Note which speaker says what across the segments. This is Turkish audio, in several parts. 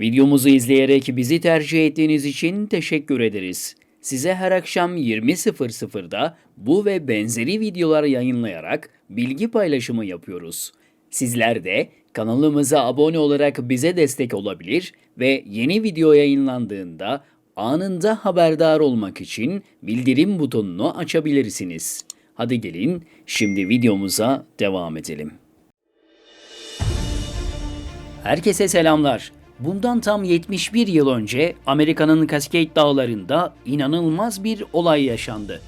Speaker 1: Videomuzu izleyerek bizi tercih ettiğiniz için teşekkür ederiz. Size her akşam 20.00'da bu ve benzeri videolar yayınlayarak bilgi paylaşımı yapıyoruz. Sizler de kanalımıza abone olarak bize destek olabilir ve yeni video yayınlandığında anında haberdar olmak için bildirim butonunu açabilirsiniz. Hadi gelin şimdi videomuza devam edelim. Herkese selamlar. Bundan tam 71 yıl önce Amerika'nın Cascade Dağları'nda inanılmaz bir olay yaşandı.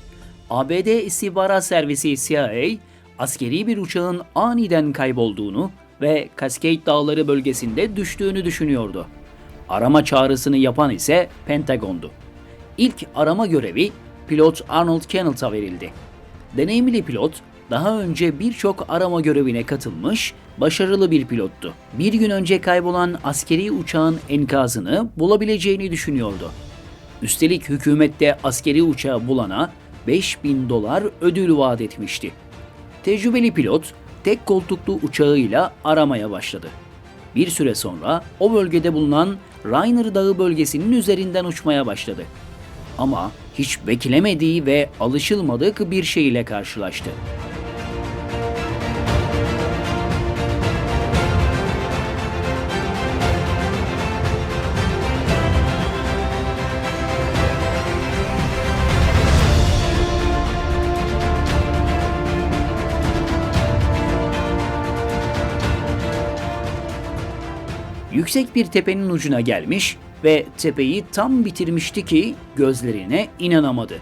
Speaker 1: ABD İstihbarat Servisi CIA, askeri bir uçağın aniden kaybolduğunu ve Cascade Dağları bölgesinde düştüğünü düşünüyordu. Arama çağrısını yapan ise Pentagon'du. İlk arama görevi pilot Arnold Kenneth'a verildi. Deneyimli pilot daha önce birçok arama görevine katılmış, başarılı bir pilottu. Bir gün önce kaybolan askeri uçağın enkazını bulabileceğini düşünüyordu. Üstelik hükümette askeri uçağı bulana 5000 dolar ödül vaat etmişti. Tecrübeli pilot tek koltuklu uçağıyla aramaya başladı. Bir süre sonra o bölgede bulunan Rainer Dağı bölgesinin üzerinden uçmaya başladı. Ama hiç beklemediği ve alışılmadık bir şey ile karşılaştı. Yüksek bir tepenin ucuna gelmiş ve tepeyi tam bitirmişti ki gözlerine inanamadı.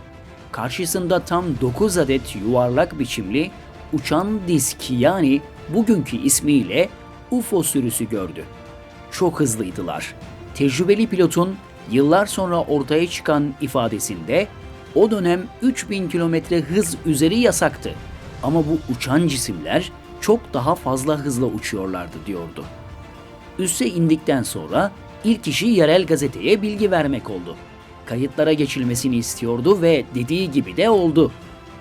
Speaker 1: Karşısında tam 9 adet yuvarlak biçimli uçan disk yani bugünkü ismiyle UFO sürüsü gördü. Çok hızlıydılar. Tecrübeli pilotun yıllar sonra ortaya çıkan ifadesinde o dönem 3000 kilometre hız üzeri yasaktı. Ama bu uçan cisimler çok daha fazla hızla uçuyorlardı diyordu. Üsse indikten sonra ilk işi yerel gazeteye bilgi vermek oldu. Kayıtlara geçilmesini istiyordu ve dediği gibi de oldu.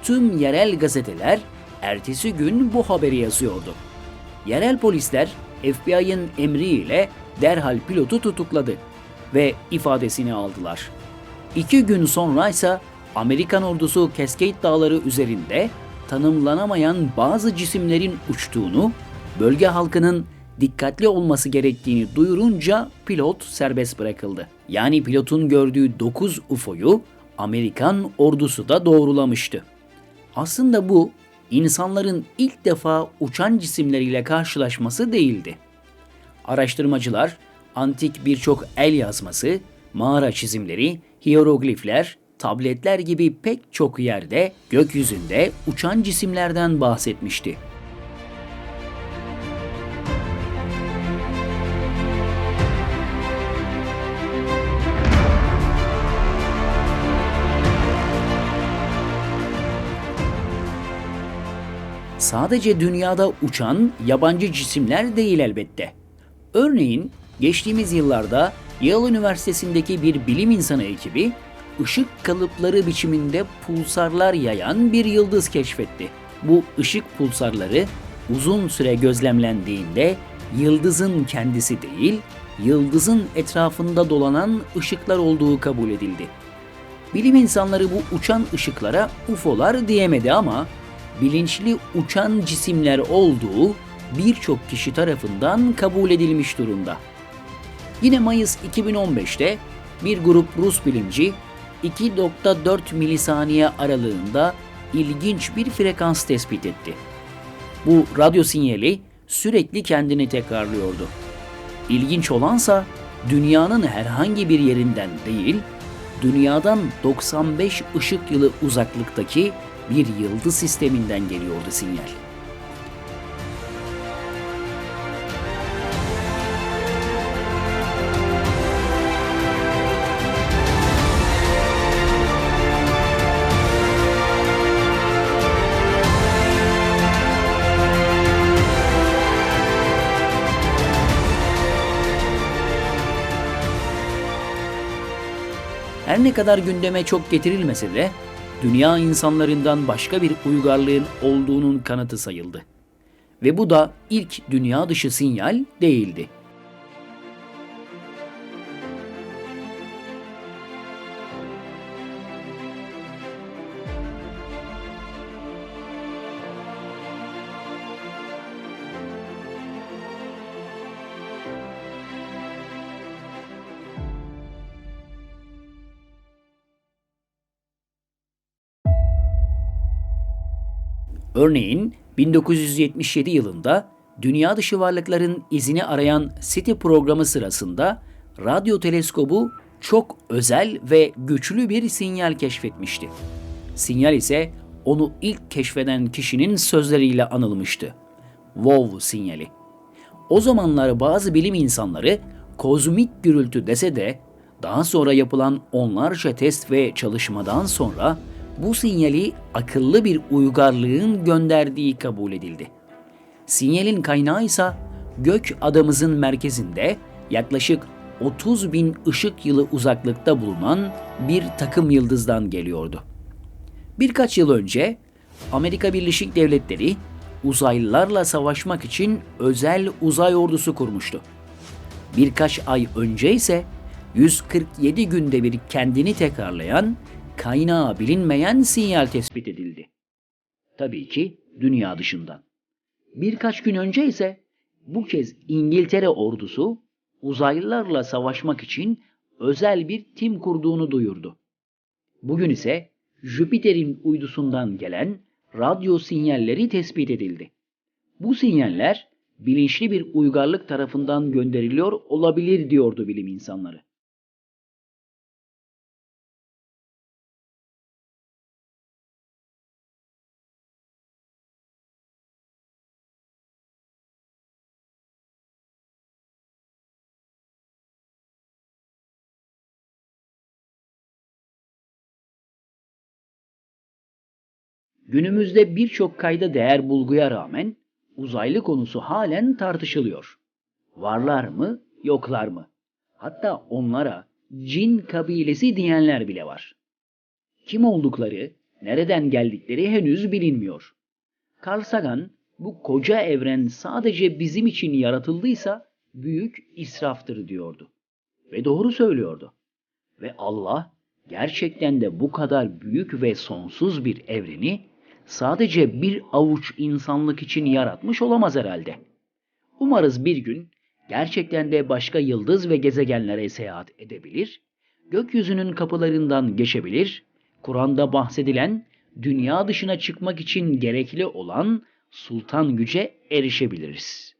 Speaker 1: Tüm yerel gazeteler ertesi gün bu haberi yazıyordu. Yerel polisler FBI'ın emriyle derhal pilotu tutukladı ve ifadesini aldılar. İki gün sonra ise Amerikan ordusu Cascade Dağları üzerinde tanımlanamayan bazı cisimlerin uçtuğunu, bölge halkının dikkatli olması gerektiğini duyurunca pilot serbest bırakıldı. Yani pilotun gördüğü 9 UFO'yu Amerikan ordusu da doğrulamıştı. Aslında bu insanların ilk defa uçan cisimleriyle karşılaşması değildi. Araştırmacılar antik birçok el yazması, mağara çizimleri, hieroglifler, tabletler gibi pek çok yerde gökyüzünde uçan cisimlerden bahsetmişti. Sadece dünyada uçan yabancı cisimler değil elbette. Örneğin geçtiğimiz yıllarda Yale Üniversitesi'ndeki bir bilim insanı ekibi ışık kalıpları biçiminde pulsarlar yayan bir yıldız keşfetti. Bu ışık pulsarları uzun süre gözlemlendiğinde yıldızın kendisi değil, yıldızın etrafında dolanan ışıklar olduğu kabul edildi. Bilim insanları bu uçan ışıklara UFO'lar diyemedi ama bilinçli uçan cisimler olduğu birçok kişi tarafından kabul edilmiş durumda. Yine Mayıs 2015'te bir grup Rus bilimci 2.4 milisaniye aralığında ilginç bir frekans tespit etti. Bu radyo sinyali sürekli kendini tekrarlıyordu. İlginç olansa dünyanın herhangi bir yerinden değil, dünyadan 95 ışık yılı uzaklıktaki bir yıldız sisteminden geliyordu sinyal. Her ne kadar gündeme çok getirilmese de dünya insanlarından başka bir uygarlığın olduğunun kanıtı sayıldı. Ve bu da ilk dünya dışı sinyal değildi. Örneğin 1977 yılında dünya dışı varlıkların izini arayan SETI programı sırasında radyo teleskobu çok özel ve güçlü bir sinyal keşfetmişti. Sinyal ise onu ilk keşfeden kişinin sözleriyle anılmıştı. Wow sinyali. O zamanlar bazı bilim insanları kozmik gürültü dese de daha sonra yapılan onlarca test ve çalışmadan sonra bu sinyali akıllı bir uygarlığın gönderdiği kabul edildi. Sinyalin kaynağı ise gök adamızın merkezinde yaklaşık 30 bin ışık yılı uzaklıkta bulunan bir takım yıldızdan geliyordu. Birkaç yıl önce Amerika Birleşik Devletleri uzaylılarla savaşmak için özel uzay ordusu kurmuştu. Birkaç ay önce ise 147 günde bir kendini tekrarlayan, kaynağı bilinmeyen sinyal tespit edildi. Tabii ki dünya dışından. Birkaç gün önce ise bu kez İngiltere ordusu uzaylılarla savaşmak için özel bir tim kurduğunu duyurdu. Bugün ise Jüpiter'in uydusundan gelen radyo sinyalleri tespit edildi. Bu sinyaller bilinçli bir uygarlık tarafından gönderiliyor olabilir diyordu bilim insanları. Günümüzde birçok kayda değer bulguya rağmen uzaylı konusu halen tartışılıyor. Varlar mı, yoklar mı? Hatta onlara cin kabilesi diyenler bile var. Kim oldukları, nereden geldikleri henüz bilinmiyor. Carl Sagan, bu koca evren sadece bizim için yaratıldıysa büyük israftır diyordu. Ve doğru söylüyordu. Ve Allah gerçekten de bu kadar büyük ve sonsuz bir evreni sadece bir avuç insanlık için yaratmış olamaz herhalde. Umarız bir gün gerçekten de başka yıldız ve gezegenlere seyahat edebilir, gökyüzünün kapılarından geçebilir, Kur'an'da bahsedilen dünya dışına çıkmak için gerekli olan sultan güce erişebiliriz.